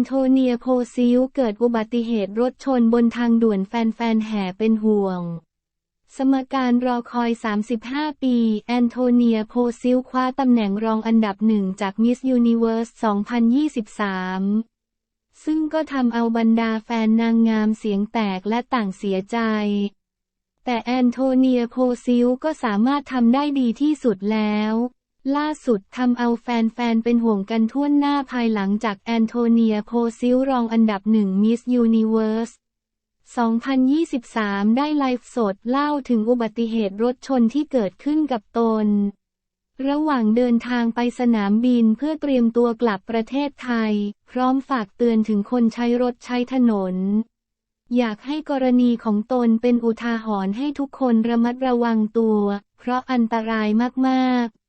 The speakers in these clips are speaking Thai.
นโทเนียโพซิลเกิดอุบัติเหตุรถชนบนทางด่วนแฟนๆแห่เป็นห่วง สมการรอคอย 35 ปี แอนโทเนียโพซิลคว้าตำแหน่งรองอันดับหนึ่งจากมิสยูนิเวิร์ส 2023 ซึ่งก็ทำเอาบรรดาแฟนนางงามเสียงแตกและต่างเสียใจ แต่แอนโทเนียโพซิลก็สามารถทำได้ดีที่สุดแล้ว ล่าสุดทำเอาแฟนๆ เป็นห่วงกันทั่วหน้าภายหลังจากแอนโทเนียโพซิลรองอันดับหนึ่งมิสยูนิเวิร์ส2023 ได้ไลฟ์สดเล่าถึงอุบัติเหตุรถชนที่เกิดขึ้นกับตน ระหว่างเดินทางไปสนามบินเพื่อเตรียมตัวกลับประเทศไทย พร้อมฝากเตือนถึงคนใช้รถใช้ถนน อยากให้กรณีของตนเป็นอุทาหรณ์ให้ทุกคนระมัดระวังตัว เพราะอันตรายมากๆ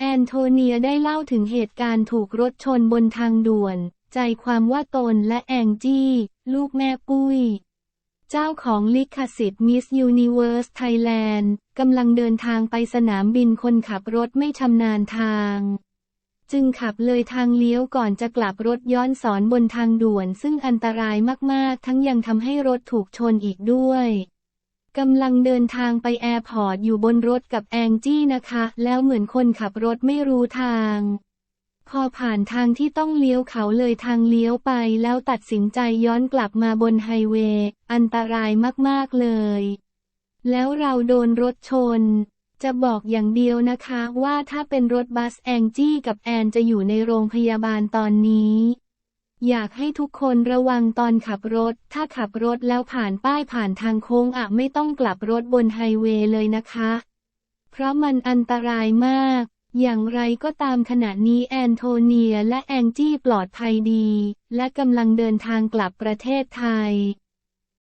แอนโทเนียได้เล่าถึงเหตุการณ์ถูกรถชนบนทางด่วน ใจความว่าตนและแองจี้ ลูกแม่ปุ้ย เจ้าของลิขสิทธิ์ Miss Universe Thailand กำลังเดินทางไปสนามบินคนขับรถไม่ชำนาญทาง จึงขับเลยทางเลี้ยวก่อนจะกลับรถย้อนสอนบนทางด่วน ซึ่งอันตรายมากๆ ทั้งยังทำให้รถถูกชนอีกด้วย กำลังเดินทางไปแอร์พอร์ตอยู่บนรถกับแองจี้นะคะ แล้วเหมือนคนขับรถไม่รู้ทาง พอผ่านทางที่ต้องเลี้ยวเขาเลยทางเลี้ยวไป แล้วตัดสินใจย้อนกลับมาบนไฮเวย์ อันตรายมากๆเลย แล้วเราโดนรถชน จะบอกอย่างเดียวนะคะว่าถ้าเป็นรถบัสแองจี้กับแอนจะอยู่ในโรงพยาบาลตอนนี้ อยากให้ทุกคนระวังตอนขับรถ ถ้าขับรถแล้วผ่านป้ายผ่านทางโค้งอะไม่ต้องกลับรถบนไฮเวย์เลยนะคะ เพราะมันอันตรายมาก อย่างไรก็ตามขณะนี้แอนโทเนียและแองจี้ปลอดภัยดี และกำลังเดินทางกลับประเทศไทย